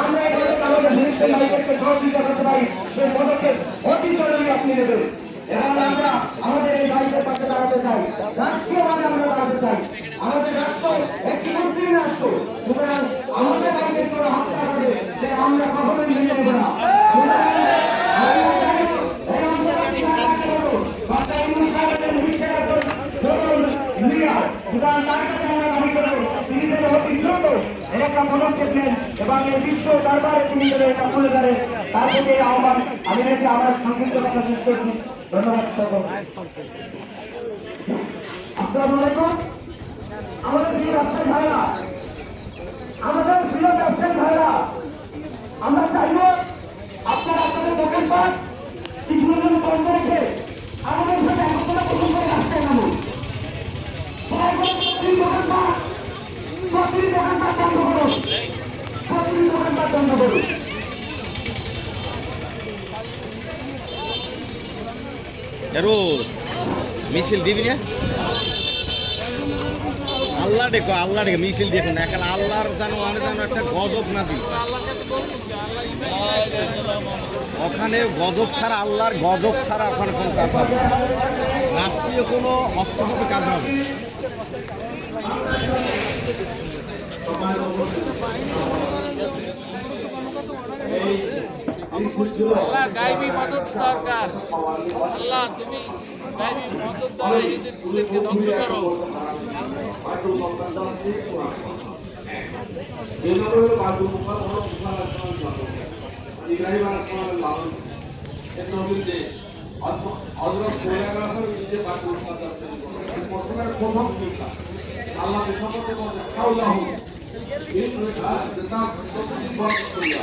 আমরা এখানে আমাদের মিনিস্টার লাইফকে সহযোগিতা করতে পারি সেই পদক্ষেপ অতি জরুরি আপনি নেবেন এবং আমরা আমাদের এই দায়িত্বের পাশে দাঁড়াতে চাই রাষ্ট্রীয়ভাবে আমরা দাঁড়াতে চাই আমাদের রাষ্ট্র একটি মুসলিম রাষ্ট্র সুতরাং আমাদের বাইরে কোনো হত্যা হবে সে আমরা কখনোই মেনে নেব না সুতরাং আমরা চাই এই অঞ্চলে বার্তা ইউনিট সাহেবের মিশন একজন তরুণ লিডার সুতরাং তার কাছে আমরা দাবি করব তিনি যেন অতি দ্রুত একটা পদক্ষেপ নেন এবং এই বিশ্ব দরবারে তিনি যেন এটা তুলে ধরেন, তার প্রতি এই আহ্বান আমি রেখে আমার সংক্ষিপ্ত কথা শেষ করছি। ধন্যবাদ সকল আসসালামু আলাইকুম। আমাদের প্রিয় ব্যবসায়ী ভাইরা, আমাদের প্রিয় ব্যবসায়ী ভাইরা, আমরা চাইব আপনারা আপনাদের দোকানপাট কিছুদিন জন্য বন্ধ রেখে আমাদের সাথে একত্রে পোষণ করে রাস্তায় নামুন দয়া করে প্রতিটি দোকানপাট প্রতিটি দোকানপাট বন্ধ মিছিল দিবি না? আল্লাহ দেখো আল্লাহ দেখো, মিছিল দেখো না। এখন আল্লাহর জানো আমি জানো, একটা গজব না দিই ওখানে গজব ছাড়া, আল্লাহর গজব ছাড়া ওখানে কোনো কাজ হবে। রাষ্ট্রীয় কোনো হস্তক্ষেপে কাজ হবে না। আল্লাহর গাইবী মদত দরকার। আল্লাহ তুমি গাইবী মদত দ্বারা এদের ফুলকে ধ্বংস করো। কথা আল্লাহ সম্পর্কে বলে কাউলাহু এই কথা যেটা প্রতিদিন বন্ধ করিয়া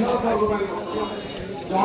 বড় রোমাকে